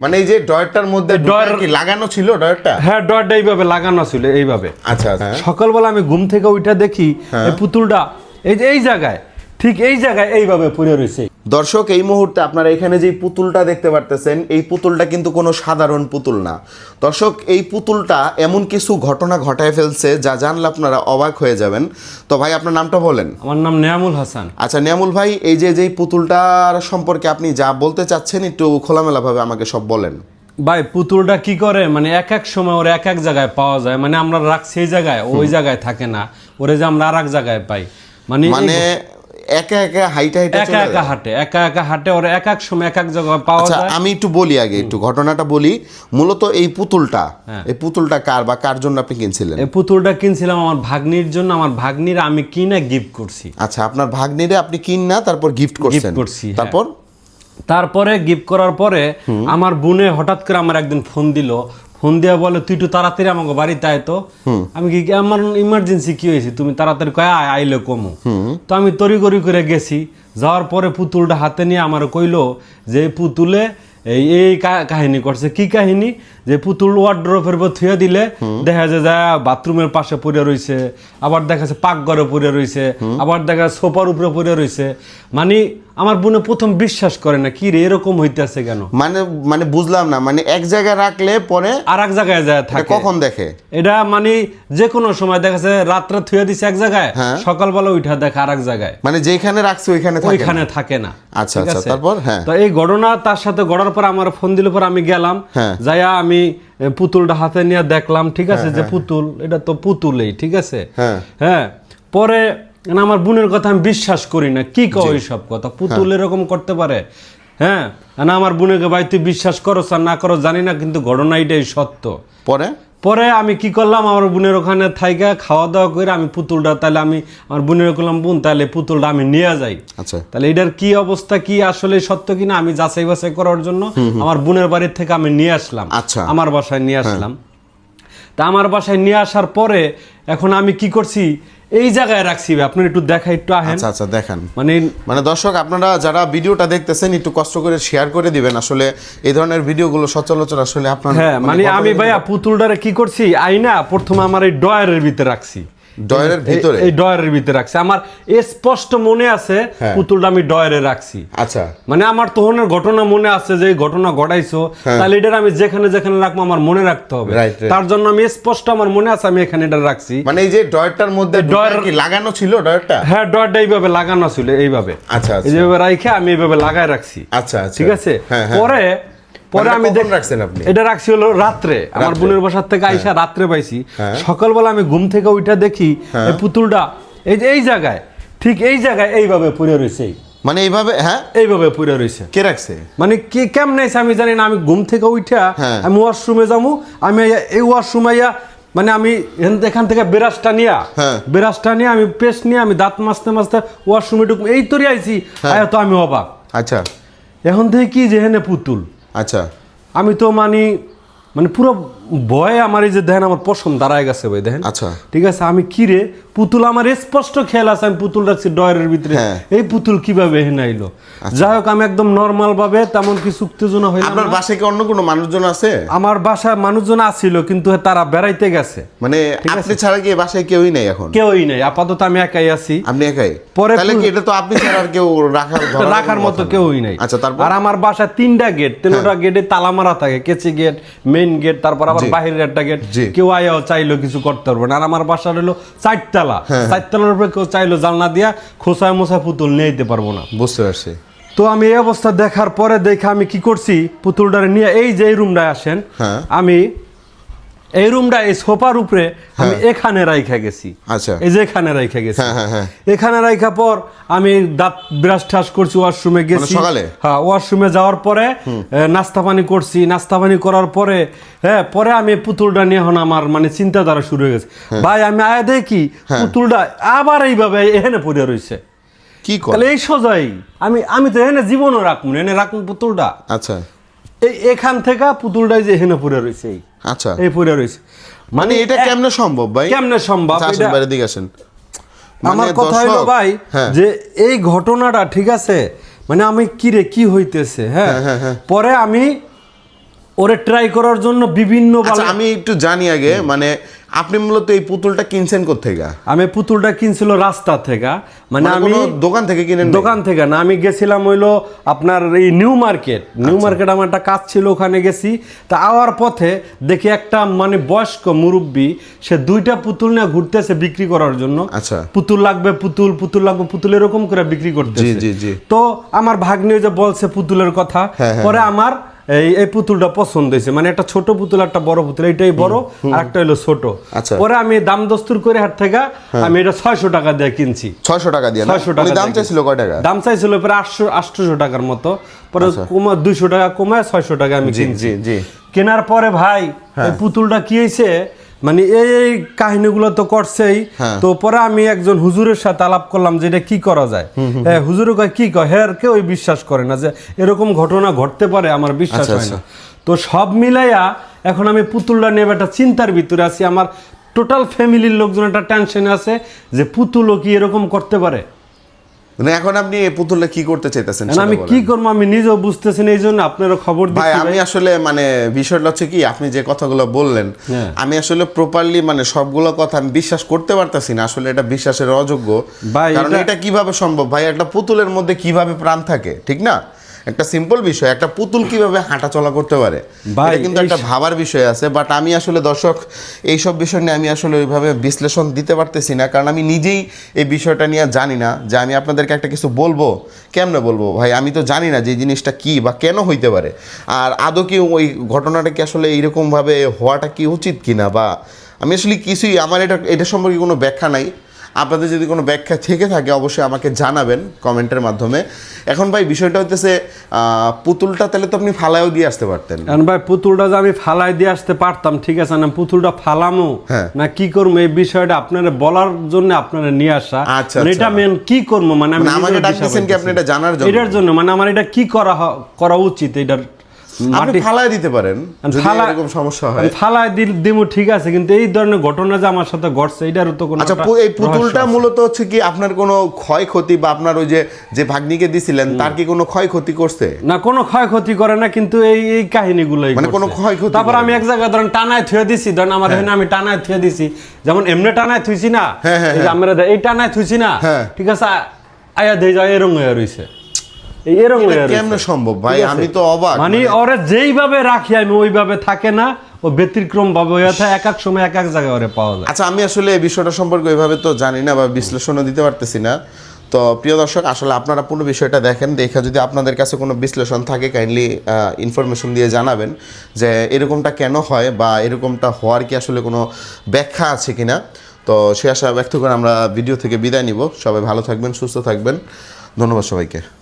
মানে এই যে ডয়ারটার মধ্যে ডয়ার- কি লাগানো ছিল ডয়ারটা হ্যাঁ ডয়ারটা এইভাবে লাগানো ছিল এইভাবে। আচ্ছা আচ্ছা। সকালবেলা আমি ঘুম থেকে ওইটা দেখি এই পুতুলটা এই যে এই জায়গায় ঠিক এই জায়গায় এইভাবে পড়ে রয়েছে। দর্শক এই মুহূর্তে আপনারা এখানে যে পুতুলটা দেখতে পারতেছেন এই পুতুলটা কিন্তু কোনো সাধারণ পুতুল না। দর্শক এই পুতুলটা এমন কিছু ঘটনা ঘটায় ফেলছে যা জানলে আপনারা অবাক হয়ে যাবেন। তো ভাই আপনার নামটা বলেন। আমার নাম নিয়ামুল হাসান। আচ্ছা নিয়ামুল ভাই এই যে যেই পুতুলটার সম্পর্কে আপনি যা বলতে চাচ্ছেন একটু খোলামেলাভাবে আমাকে সব বলেন। ভাই পুতুলটা কি করে? মানে এক এক সময় ওর এক এক জায়গায় পাওয়া যায়। মানে আমরা রাখছি এই জায়গায় ওই জায়গায় থাকে না। ওরে যে আমরা আর এক জায়গায় পাই। মানে মানে একা একা হাইটা হাইটা একা একা হাঁটে একা একা হাঁটে ওর এক এক সময় এক এক জায়গায় পাওয়া আচ্ছা যায়। আমি একটু বলি আগে একটু ঘটনাটা বলি। মূলত এই পুতুলটা হ্যাঁ। এই পুতুলটা কার বা কার জন্য আপনি কিনছিলেন? এই পুতুলটা কিনছিলাম আমার ভাগ্নির জন্য আমার ভাগ্নির আমি কিনে গিফট করছি। আচ্ছা আপনার ভাগ্নিরে আপনি কিন না তারপর গিফট করছেন। করছি, হ্যাঁ। তারপর? তারপরে গিফট করার পরে আমার বোনে হঠাৎ করে আমার একদিন ফোন দিল। ফোন দিয়ে বলে তুই একটু তাড়াতাড়ি আমাকে বাড়িতে আয় তো। আমি কি আমার ইমার্জেন্সি কি হয়েছে? তুমি তাড়াতাড়ি কয়ে আয় আইলে কমো। তো আমি তরি করি করে গেছি। যাওয়ার পরে পুতুলটা হাতে নিয়ে আমার কইলো যে এই পুতুলে এই এই কাহিনী করছে। কি কাহিনী? যে পুতুল ওয়ার্ড্রপের উপর থুয়ে দিলে দেখা যায় যা বাথরুমের পাশে পড়ে রইছে আবার দেখা যাচ্ছে পাকঘরে পড়ে রইছে আবার দেখা যায় সোফার উপরে পড়ে রইছে। মানে আমার বোনে প্রথম বিশ্বাস করে না কি রে এরকম হইতেছে কেন? মানে মানে বুঝলাম না মানে এক জায়গায় রাখলে পরে আর এক জায়গায় যায় এটা থাকে। কখন দেখে? এটা মানে যে কোনো সময় দেখা যাচ্ছে রাত্রে থুয়ে দিছে এক জায়গায় হ্যাঁ। সকালবেলা উঠা দেখে আর এক জায়গায়। মানে যেখানে রাখছে ওইখানে থাকে ওইখানে থাকে না। আচ্ছা, আচ্ছা, তারপর? হ্যাঁ। তো এই ঘটনা তার সাথে গড়ার পর আমার ফোন দিল পর আমি গেলাম। হ্যাঁ। যাইয়া আমি পুতুলটা হাতে নিয়ে দেখলাম ঠিক আছে যে পুতুল এটা তো পুতুলই ঠিক আছে? হ্যাঁ। হ্যাঁ পরে না, আমার বোনের কথা আমি বিশ্বাস করি না কি কো সব কথা? পুতুল এরকম করতে পারে? হ্যাঁ না আমার বোনকে ভাই তুই বিশ্বাস করো আর না করো জানি না কিন্তু ঘটনা এটাই সত্য। পরে? পরে আমি কি করলাম আমার বোনের ওখানে থাইকা খাওয়া দাওয়া করে আমি পুতুলটা তাহলে আমি আমার বোনের করলাম বোন তাহলে পুতুলটা আমি নিয়ে যাই। আচ্ছা। তাহলে এটার কি অবস্থা কি আসলে সত্য কিনা আমি যাচাই বাছাই করার জন্য আমার বোনের বাড়ির থেকে আমি নিয়ে আসলাম। আচ্ছা। আমার বাসায় নিয়ে আসলাম। তা আমার বাসায় নিয়ে আসার পরে এখন আমি কি করছি এই জায়গায় রাখছি আপনার একটু দেখা একটু আহেন। আচ্ছা আচ্ছা দেখেন। মানে মানে দর্শক আপনারা যারা ভিডিওটা দেখতেছেন একটু কষ্ট করে শেয়ার করে দিবেন। আসলে এই ধরনের ভিডিওগুলো সচরাচর আসলে আপনার হ্যাঁ মানে আমি ভাইয়া পুতুলটারে কি করছি? আইনা প্রথমে আমার এই ডয়ারের ভিতরে রাখছি। ডয়ারের ভিতরে? এই- ডয়ারের ভিতরে রাখছি। আমার স্পষ্ট মনে আছে হ্যাঁ। পুতুলটা আমি ডয়ারে রাখছি। আচ্ছা। মানে আমার ঘটনা মনে আছে যে ঘটনা ঘটাইছো তাহলে এটা আমি যেখানে যেখানে রাখব আমার মনে রাখতে হবে। হ্যাঁ। তার জন্য আমি স্পষ্ট আমার মনে আছে আমি এখানে এটা রাখছি। মানে এই যে ডয়ারটার মধ্যে ডয়ার- কি লাগানো ছিল ডয়ারটা? হ্যাঁ ডয়ারটা এইভাবে লাগানো ছিল এইভাবে। আচ্ছা আচ্ছা। এইভাবে রাখে আমি এইভাবে লাগাই রাখছি। আচ্ছা আচ্ছা। ঠিক আছে? হ্যাঁ হ্যাঁ। পরে পরে মানে আমি রাখছেন আপনি? এটা রাখছি হলো রাত্রে। আমার বোনের বাসার থেকে আইসা রাত্রে পাইছি। হ্যাঁ। সকালবেলা আমি ঘুম থেকে উঠে দেখি এই পুতুলটা। এই যে এই জায়গায় ঠিক এই জায়গায় এইভাবে পড়ে রয়েছে মানে এইভাবে হ্যাঁ? এইভাবে পড়ে রয়েছে কে রাখছে? মানে কি কেমনে হইছে আমি জানি না। আমি ঘুম থেকে উঠা হ্যাঁ। আমি ওয়াশরুমে যাব আমি এই ওয়াশরুমে আইয়া মানে আমি এখান- থেকে বেরাসটা নিয়া হ্যাঁ। বেরাসটা নিয়ে আমি পেস্ট নিয়ে আমি দাঁত মাজতে মাজতে ওয়াশরুমে ঢুকবো এই তরি আইছি হ্যাঁ। আয়া তো আমি অবাক। আচ্ছা। এখন থেকে কি যে হেনে পুতুল। আচ্ছা। আমি তো মানে মানে পুরো ভয়ে আমার এই যে দেখেন আমার পশম দাঁড়ায় গেছে ভাই দেখেন। আচ্ছা। ঠিক আছে আমি কি রে পুতুল আমার স্পষ্ট খেয়াল আছে আমি পুতুল রাখছি ডয়ের ভিতরে। হ্যাঁ। এই পুতুল কীভাবে হেনে আইলো? যাই হোক আমি একদম নর্মাল ভাবে তেমন কিছু উত্তেজনা হইলাম আপনার বাসায় কি অন্য কোনো মানুষজন আছে? আমার বাসায় মানুষজন আসছিল কিন্তু তারা বেড়াইতে গেছে। মানে আপনি ছাড়া কি বাসায় কেউই নাই এখন? কেউই নাই আপাতত আমি একাই আছি। আপনি একাই? পরে তাহলে কি এটা তো আপনি ছাড়া আর কেউ রাখার রাখার মতো কেউই নাই। আচ্ছা তারপর? আর আমার বাসায় তিনটা গেট তিনটা গেটে তালা মারা থাকে কেচি গেট মেইন গেট তারপর আবার জি। বাহিরের একটা গেট কেউ আয়া চাইলো কিছু করতে পারবে না। আর আমার বাসা হলো চারতলা। হ্যাঁ। চারতলার উপরে কেউ চাইলো জালনা দিয়া খোসায় মোসায় পুতুল নিয়ে যেতে পারব না। বুঝতে পারছি। তো আমি এই অবস্থা দেখার পরে দেখে আমি কি করছি? পুতুলটারে নিয়ে এই যে এই রুমটায় আসেন হ্যাঁ। আমি এই রুমটা এই সোফার উপরে আমি এখানে রাইখা গেছি। আচ্ছা। এই যে এখানে রাইখা গেছি। হ্যাঁ, হ্যাঁ, হ্যাঁ। এখানে রাইখা পর আমি দাঁত ব্রাশ ঠাস করছি ওয়াশরুমে গেছি মানে সকালে? হ্যাঁ ওয়াশরুমে যাওয়ার পরে নাস্তা পানি করছি। নাস্তা পানি করার পরে হ্যাঁ পরে আমি পুতুলটা নিয়ে এখন আমার মানে চিন্তাধারা শুরু হয়ে গেছে। হ্যাঁ। ভাই আমি আয়া দেখি পুতুলটা আবার এইভাবে এখানে পড়ে রয়েছে কি কর তাহলে এই সোজাই আমি আমি তো এখানে জীবনও রাখব এনে রাখব পুতুলটা। আচ্ছা। এই এখান থেকে পুতুলটাই যে এখানে পড়ে রয়েছে এই। আচ্ছা। এই পড়ে রয়েছে। মানে এটা কেমনে সম্ভব ভাই? কেমনে সম্ভব? আচ্ছা, আসেন এটা- দিকে আসেন। আমার মানে কথা হলো ভাই হ্যাঁ। যে এই ঘটনাটা ঠিক আছে? মানে আমি কি রে কি হইতেছে হ্যাঁ? হ্যাঁ, হ্যাঁ, হ্যাঁ। পরে আমি ওরে ট্রাই করার জন্য বিভিন্ন আচ্ছা আমি একটু জানি আগে মানে আপনি মূলত এই পুতুলটা কিনছেন কোথেকে আমি পুতুলটা কিনছিল রাস্তা থেকে। মানে মানে আমি দোকান থেকে কিনে দোকান থেকে না আমি গেছিলাম হইল আপনার এই নিউ মার্কেট। নিউ আচ্ছা। মার্কেট আমার একটা কাজ ছিল ওখানে গেছি। তা আওয়ার পথে দেখি একটা মানে বয়স্ক মুরব্বী সে দুইটা পুতুল নিয়ে ঘুরতেছে বিক্রি করার জন্য। আচ্ছা। পুতুল লাগবে পুতুল পুতুল লাগবে পুতুল এরকম করে বিক্রি করতেছে। তো আমার ভাগ্নে যে বলছে পুতুলের কথা। হ্যাঁ, হ্যাঁ, পরে আমার এই এই পুতুলটা পছন্দ হয়েছে। মানে একটা ছোট পুতুল একটা বড় পুতুল। এটাই বড় আর একটা হলো ছোট। আচ্ছা। পরে আমি দাম দস্তুর করে হাট থেকে আমি এটা ছয়শো টাকা দিয়ে কিনছি। ছয়শো টাকা দিয়ে ছয়শো টাকা দাম চাইছিল কয় টাকা? দাম চাইছিল প্রায় আটশো আটশোশো টাকার মতো। পরে কমা দুইশো টাকা কমায় ছয়শো টাকা আমি কিনছি। কেনার পরে ভাই এই পুতুলটা কি হয়েছে মানে এই কাহিনীগুলো তো করছেই। হ্যাঁ। তো পরে আমি একজন হুজুরের সাথে আলাপ করলাম যে এটা কি করা যায়। হ্যাঁ হুজুরে কয় কি কয়? হ্যাঁ কেউ বিশ্বাস করে না যে এরকম ঘটনা ঘটতে পারে আমার বিশ্বাস আচ্ছা, হয় না। তো সব মিলাইয়া এখন আমি পুতুলটা নিয়ে একটা চিন্তার ভিতরে আছি। আমার টোটাল ফ্যামিলির লোকজন একটা টেনশনে আছে যে পুতুলও কি এরকম করতে পারে? মানে এখন আপনি পুতুলটা কি করতে চাইতেছেন আমি কি করব? আমি নিজেও বুঝতেছি না এই জন্য আপনারও খবর ভাই আমি আসলে মানে বিষয়টা হচ্ছে কি আপনি যে কথাগুলো বললেন হ্যাঁ। আমি আসলে প্রপারলি মানে সবগুলো কথা আমি বিশ্বাস করতে পারতাছি না। আসলে এটা বিশ্বাসের অযোগ্য। ভাই, কারণ এটা- এটা কীভাবে সম্ভব? ভাই একটা পুতুলের মধ্যে কীভাবে প্রাণ থাকে? ঠিক না? একটা সিম্পল বিষয় একটা পুতুল কীভাবে হাঁটা চলা করতে পারে? এটা কিন্তু একটা ভাবার বিষয় আছে বাট আমি আসলে দর্শক এই সব বিষয় নিয়ে আমি আসলে ওইভাবে বিশ্লেষণ দিতে পারতেছি না কারণ আমি নিজেই এই বিষয়টা নিয়ে জানি না যে আমি আপনাদেরকে একটা কিছু বলব। কেমনে বলব? ভাই আমি তো জানি না যে এই জিনিসটা কি বা কেন হইতে পারে। আর আদৌ কি ওই ঘটনাটা কি আসলে এইরকমভাবে হওয়াটা কি উচিত কিনা বা আমি আসলে কিছুই আমার এটা এটা সম্পর্কে কোনো ব্যাখ্যা নাই। আপনাদের যদি কোনো ব্যাখ্যা থেকে থাকে অবশ্যই আমাকে জানাবেন কমেন্টের মাধ্যমে। এখন ভাই বিষয়টা হচ্ছে পুতুলটা তাহলে তো আপনি ফালায়ও দিয়ে আসতে পারতেন। এখন ভাই পুতুলটা যে আমি ফালাই দিয়ে আসতে পারতাম ঠিক আছে না পুতুলটা ফালামো? হ্যাঁ। না কি করব? এই বিষয়টা আপনারা বলার জন্য আপনারা নিয়ে আসা। আচ্ছা, মানে এটা আচ্ছা। মেন কি করব? মানে আমি মানে আমাকে ডাকতেছেন কি আপনি এটা জানার জন্য? এটার জন্য মানে আমার এটা কি করা করা উচিত এটার আপনি ফালায় দিতে পারেন যদি এরকম সমস্যা হয়। ফালাই দিল দিমু ঠিক আছে কিন্তু এই ধরনের ঘটনা যে আমার সাথে ঘটছে এটারও তো কোনো আচ্ছা এই পুতুলটা মূলত হচ্ছে কি আপনার কোনো ক্ষয়ক্ষতি বা আপনার ওই যে যে ভাগ্নিকে দিছিলেন তার কি কোনো ক্ষয়ক্ষতি করছে? না কোনো ক্ষয়ক্ষতি করে না কিন্তু এই এই কাহিনীগুলোই মানে কোনো। ক্ষয়ক্ষতি তারপর আমি এক জায়গায় ধরেন টানায় থুয়ে দিছি ধরেন আমার এখানে আমি টানায় থুয়ে দিছি। যেমন এমনি টানায় থুইছি না হ্যাঁ, হ্যাঁ, এই আমরা এই টানায় থুইছি না হ্যাঁ। ঠিক আছে আয়া দেই যায় এরম হয়ে রইছে। কেমনে সম্ভব ভাই? আমি তো অবাক মানে মানে- ওরে যেইভাবে রাখি আমি ওইভাবে থাকে না। ও ব্যতিক্রম ভাবে এক এক সময় এক এক জায়গায় ওরে পাওয়া যায়। আচ্ছা আমি আসলে এই বিষয়টা সম্পর্কে ওইভাবে তো জানি না বা বিশ্লেষণও দিতে পারতেছি না। তো প্রিয় দর্শক আসলে আপনারা পুরো বিষয়টা দেখেন দেখে যদি আপনাদের কাছে কোনো বিশ্লেষণ থাকে কাইন্ডলি ইনফরমেশন দিয়ে জানাবেন যে এরকমটা কেন হয় বা এরকমটা হওয়ার কি আসলে কোনো ব্যাখ্যা আছে কিনা। তো সে আশা ব্যক্ত করে আমরা ভিডিও থেকে বিদায় নিব। সবাই ভালো থাকবেন সুস্থ থাকবেন। ধন্যবাদ সবাইকে।